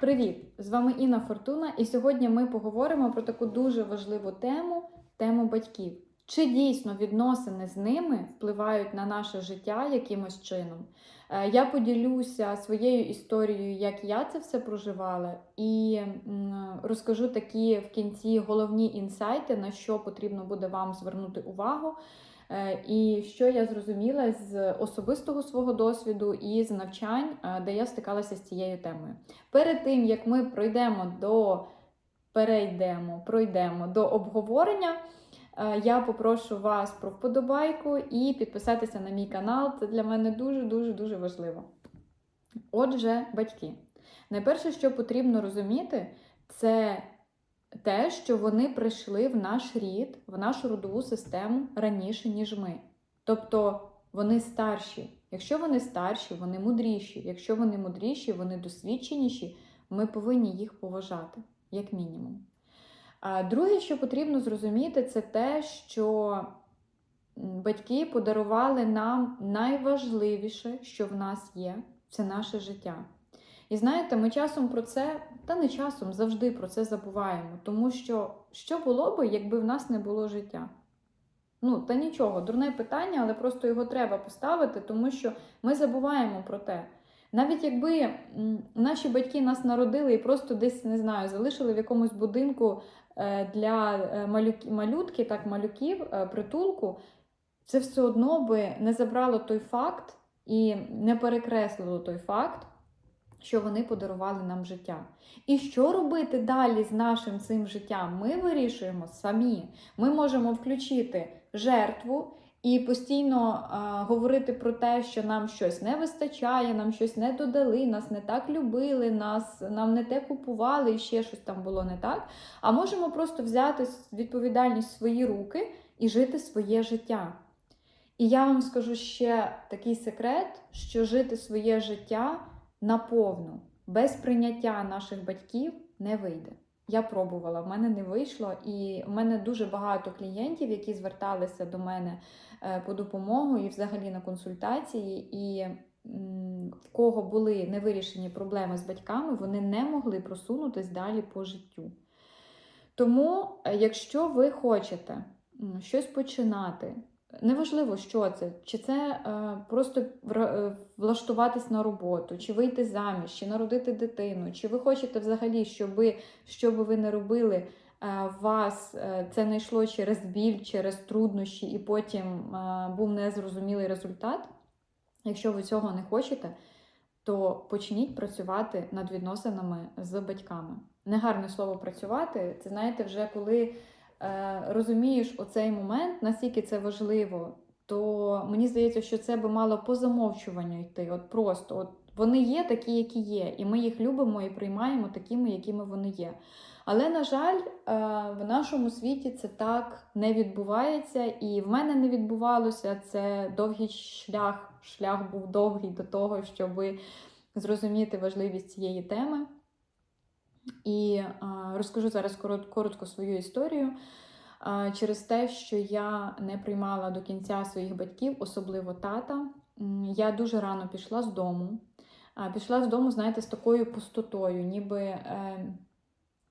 Привіт! З вами Інна Фортуна, і сьогодні ми поговоримо про таку дуже важливу тему тему батьків. Чи дійсно відносини з ними впливають на наше життя якимось чином? Е, Я поділюся своєю історією, як я це все проживала, і розкажу такі в кінці головні інсайти, на що потрібно буде вам звернути увагу. Е, І що я зрозуміла з особистого свого досвіду і з навчань, е, де я стикалася з цією темою. Перед тим як ми пройдемо до перейдемо, пройдемо до обговорення, е, я попрошу вас про вподобайку і підписатися на мій канал. Це для мене дуже дуже дуже важливо. Отже, батьки. Найперше, що потрібно розуміти, це те, що вони прийшли в наш рід, в нашу родову систему раніше, ніж ми. Тобто вони старші. Якщо вони старші, вони мудріші. Якщо вони мудріші, вони досвідченіші, ми повинні їх поважати, як мінімум. А друге, що потрібно зрозуміти, це те, що батьки подарували нам найважливіше, що в нас є, це наше життя. І знаєте, ми часом про це, та не часом, завжди про це забуваємо. Тому що що було би, якби в нас не було життя? Ну, та нічого, дурне питання, але просто його треба поставити, тому що ми забуваємо про те. Навіть якби наші батьки нас народили і просто десь не знаю, залишили в якомусь будинку е, для е, малютки, так, малюків, е, притулку, це все одно би не забрало той факт і не перекреслило той факт, що вони подарували нам життя. І що робити далі з нашим цим життям? Ми вирішуємо самі. Ми можемо включити жертву і постійно а, говорити про те, що нам щось не вистачає, нам щось не додали, нас не так любили, нас нам не те купували, і ще щось там було не так. А можемо просто взяти відповідальність в свої руки і жити своє життя. І я вам скажу ще такий секрет, що жити своє життя наповну, без прийняття наших батьків не вийде. Я пробувала, в мене не вийшло, і в мене дуже багато клієнтів, які зверталися до мене е, по допомогу і взагалі на консультації. І в кого були невирішені проблеми з батьками, вони не могли просунутись далі по життю. Тому, е, якщо ви хочете щось починати, Неважливо, що це, чи це е, просто е, влаштуватись на роботу, чи вийти заміж, чи народити дитину, чи ви хочете взагалі, щоб, що би ви не робили, е, вас е, це не йшло через біль, через труднощі, і потім е, був незрозумілий результат. Якщо ви цього не хочете, то почніть працювати над відносинами з батьками. Негарне слово працювати, це знаєте, вже коли розумієш оцей момент, наскільки це важливо, то мені здається, що це би мало по замовчуванню йти. От просто от вони є такі, які є, і ми їх любимо і приймаємо такими, якими вони є. Але, на жаль, е, в нашому світі це так не відбувається, і в мене не відбувалося. Це довгий шлях. Шлях був довгий до того, щоб зрозуміти важливість цієї теми. І розкажу зараз коротко свою історію. Через те, що я не приймала до кінця своїх батьків, особливо тата, я дуже рано пішла з дому. Пішла з дому, знаєте, з такою пустотою, ніби, е,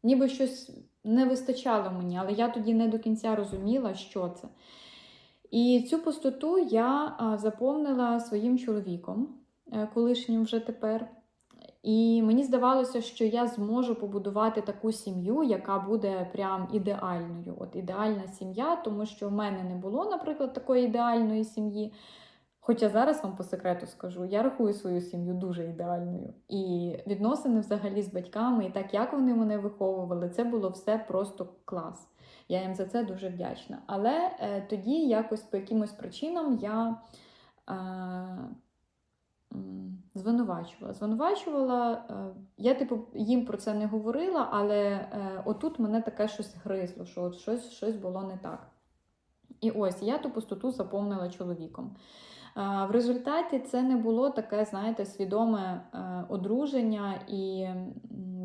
ніби щось не вистачало мені, але я тоді не до кінця розуміла, що це. І цю пустоту я заповнила своїм чоловіком, е, колишнім вже тепер. І мені здавалося, що я зможу побудувати таку сім'ю, яка буде прям ідеальною. От ідеальна сім'я, тому що в мене не було, наприклад, такої ідеальної сім'ї. Хоча зараз вам по секрету скажу, я рахую свою сім'ю дуже ідеальною. І відносини взагалі з батьками, і так як вони мене виховували, це було все просто клас. Я їм за це дуже вдячна. Але е, тоді якось по якимось причинам я. Е, Звинувачувала. Звинувачувала, е, я типу їм про це не говорила, але е, отут мене таке щось гризло, що от щось, щось було не так. І ось я ту пустоту заповнила чоловіком. Е, В результаті це не було таке, знаєте, свідоме одруження і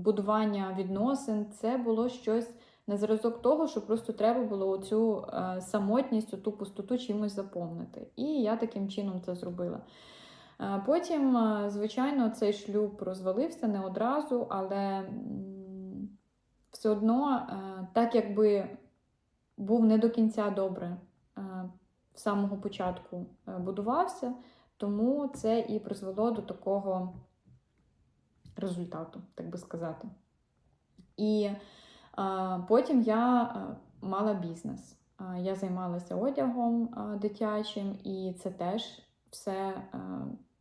будування відносин. Це було щось на зразок того, що просто треба було оцю е, самотність, ту пустоту чимось заповнити. І я таким чином це зробила. Е, Потім, е, звичайно, цей шлюб розвалився не одразу, але все одно, е, так якби був не до кінця добре з самого початку будувався, тому це і призвело до такого результату, так би сказати. І потім я мала бізнес. Я займалася одягом дитячим, і це теж все, е,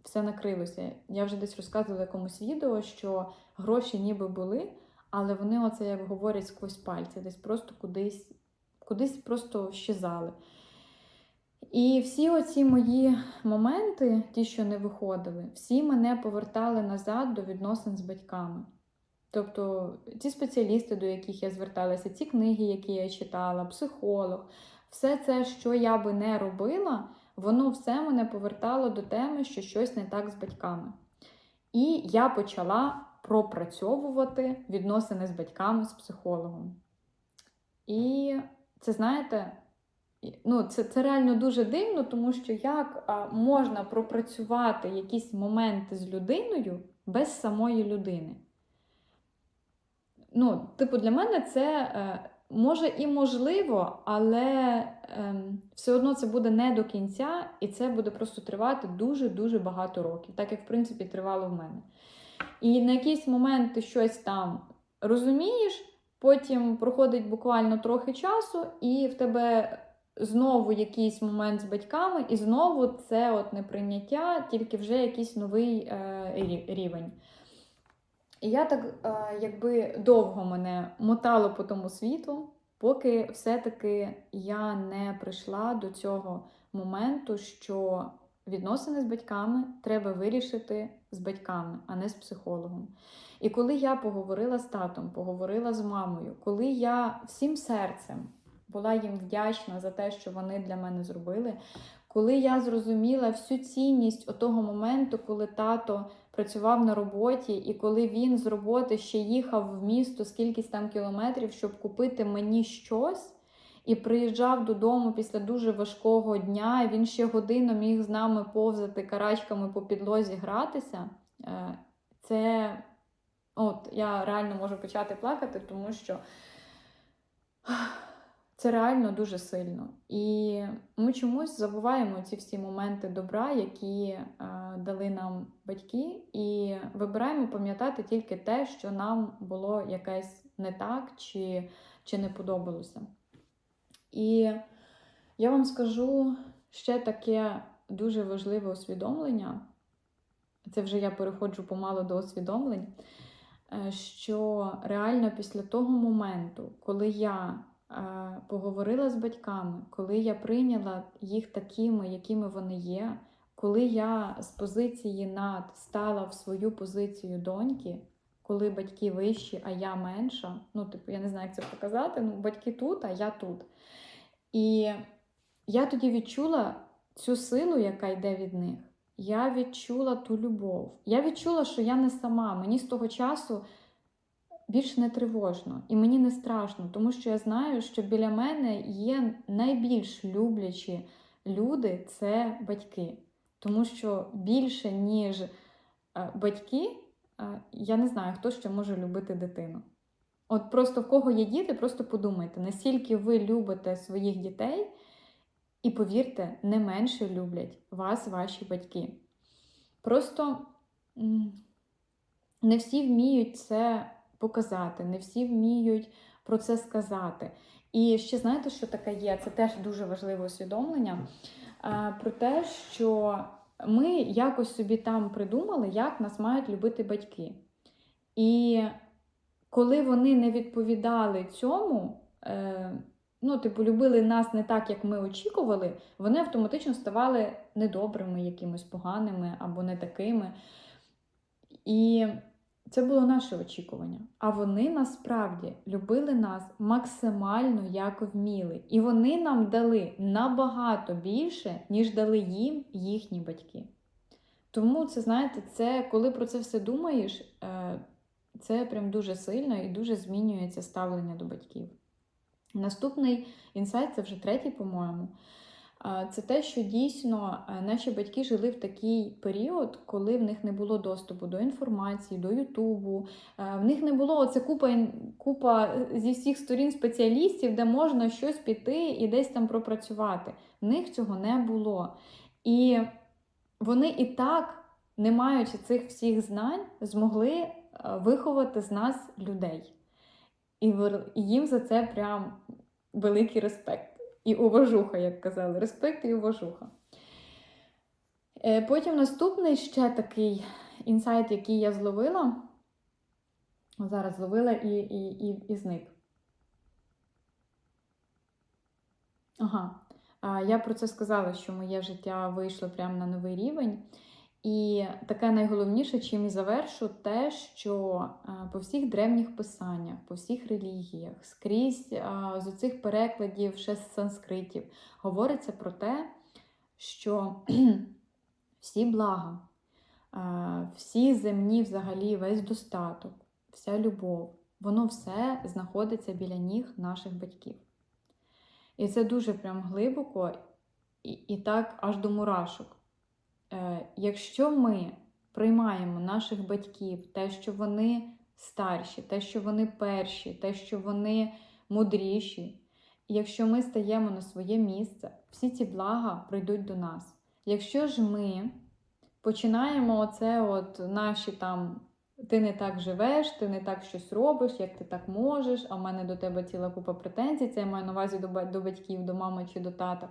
все накрилося. Я вже десь розказувала якомусь відео, що гроші ніби були, але вони, оце як говорять, сквозь пальці, десь просто кудись, кудись просто щезали. І всі оці мої моменти, ті, що не виходили, всі мене повертали назад до відносин з батьками. Тобто ті спеціалісти, до яких я зверталася, ці книги, які я читала, психолог, все це, що я би не робила, воно все мене повертало до теми, що щось не так з батьками. І я почала пропрацьовувати відносини з батьками, з психологом. І це, знаєте, ну, це, це реально дуже дивно, тому що як а, можна пропрацювати якісь моменти з людиною без самої людини? Ну, типу, для мене це е, може і можливо, але ем, все одно це буде не до кінця, і це буде просто тривати дуже-дуже багато років, так як в принципі тривало в мене. І на якийсь момент ти щось там розумієш, потім проходить буквально трохи часу, і в тебе знову якийсь момент з батьками, і знову це от неприйняття, тільки вже якийсь новий е, рівень. І я так е, якби довго мене мотало по тому світу, поки все-таки я не прийшла до цього моменту, що відносини з батьками треба вирішити з батьками, а не з психологом. І коли я поговорила з татом, поговорила з мамою, коли я всім серцем була їм вдячна за те, що вони для мене зробили, коли я зрозуміла всю цінність отого моменту, коли тато працював на роботі, і коли він з роботи ще їхав в місто скількись там кілометрів, щоб купити мені щось, і приїжджав додому після дуже важкого дня, і він ще годину міг з нами повзати карачками по підлозі гратися. е, Це от я реально можу почати плакати, тому що це реально дуже сильно. І ми чомусь забуваємо ці всі моменти добра, які е, дали нам батьки, і вибираємо пам'ятати тільки те, що нам було якесь не так чи, чи не подобалося. І я вам скажу ще таке дуже важливе усвідомлення. Це вже я переходжу помало до усвідомлень. е, Що реально після того моменту, коли я поговорила з батьками, коли я прийняла їх такими, якими вони є, коли я з позиції над стала в свою позицію доньки, коли батьки вищі, а я менша, ну, типу, я не знаю, як це показати, ну, батьки тут, а я тут. І я тоді відчула цю силу, яка йде від них. Я відчула ту любов. Я відчула, що я не сама. Мені з того часу більш не тривожно і мені не страшно, тому що я знаю, що біля мене є найбільш люблячі люди це батьки. Тому що більше, ніж е, батьки, е, я не знаю, хто ще може любити дитину. От просто в кого є діти, просто подумайте, наскільки ви любите своїх дітей, і повірте, не менше люблять вас, ваші батьки. Просто не всі вміють це показати, не всі вміють про це сказати. І ще знаєте, що таке є? Це теж дуже важливе усвідомлення про те, що ми якось собі там придумали, як нас мають любити батьки. І коли вони не відповідали цьому, е, ну, типу, любили нас не так, як ми очікували, вони автоматично ставали недобрими, якимось поганими або не такими. І це було наше очікування. А вони насправді любили нас максимально як вміли. І вони нам дали набагато більше, ніж дали їм їхні батьки. Тому це, знаєте, це коли про це все думаєш, е, це прям дуже сильно і дуже змінюється ставлення до батьків. Наступний інсайт це вже третій, по-моєму. Це те, що дійсно е, наші батьки жили в такий період, коли в них не було доступу до інформації, до Ютубу. е, В них не було оце купа, купа е, зі всіх сторін спеціалістів, де можна щось піти і десь там пропрацювати. В них цього не було. І вони і так, не маючи цих всіх знань, змогли виховати з нас людей. І їм за це прям великий респект. І уважуха, як казали. Респект і уважуха. Е, Потім наступний ще такий інсайт, який я зловила. Зараз зловила і, і, і, і зник. Ага. Я про це сказала, що моє життя вийшло прямо на новий рівень. І таке найголовніше, чим і завершу, те, що е, по всіх древніх писаннях, по всіх релігіях, скрізь е, з оцих перекладів ще з санскритів, говориться про те, що всі блага, е, всі земні, взагалі, весь достаток, вся любов, воно все знаходиться біля ніг наших батьків. І це дуже прям глибоко і, і так аж до мурашок. Е, якщо ми приймаємо наших батьків, те, що вони старші, те, що вони перші, те, що вони мудріші, якщо ми стаємо на своє місце, всі ці блага прийдуть до нас. Якщо ж ми починаємо оце, от наші там. Ти не так живеш, ти не так щось робиш, як ти так можеш, а в мене до тебе ціла купа претензій, це я маю на увазі до батьків, до мами чи до тата.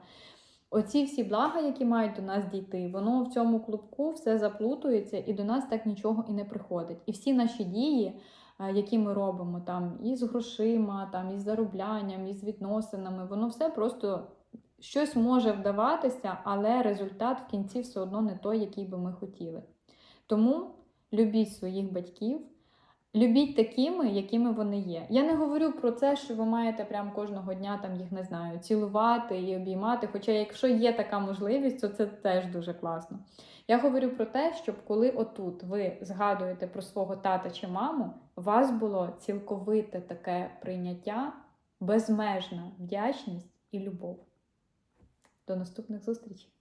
Оці всі блага, які мають до нас дійти, воно в цьому клубку все заплутується і до нас так нічого і не приходить. І всі наші дії, е, які ми робимо там і з грошима, там, і з зароблянням, і з відносинами, воно все просто щось може вдаватися, але результат в кінці все одно не той, який би ми хотіли. Тому любіть своїх батьків. Любіть такими, якими вони є. Я не говорю про це, що ви маєте прям кожного дня там їх не знаю, цілувати і обіймати. Хоча, якщо є така можливість, то це теж дуже класно. Я говорю про те, щоб коли отут ви згадуєте про свого тата чи маму, у вас було цілковите таке прийняття, безмежна вдячність і любов. До наступних зустрічей!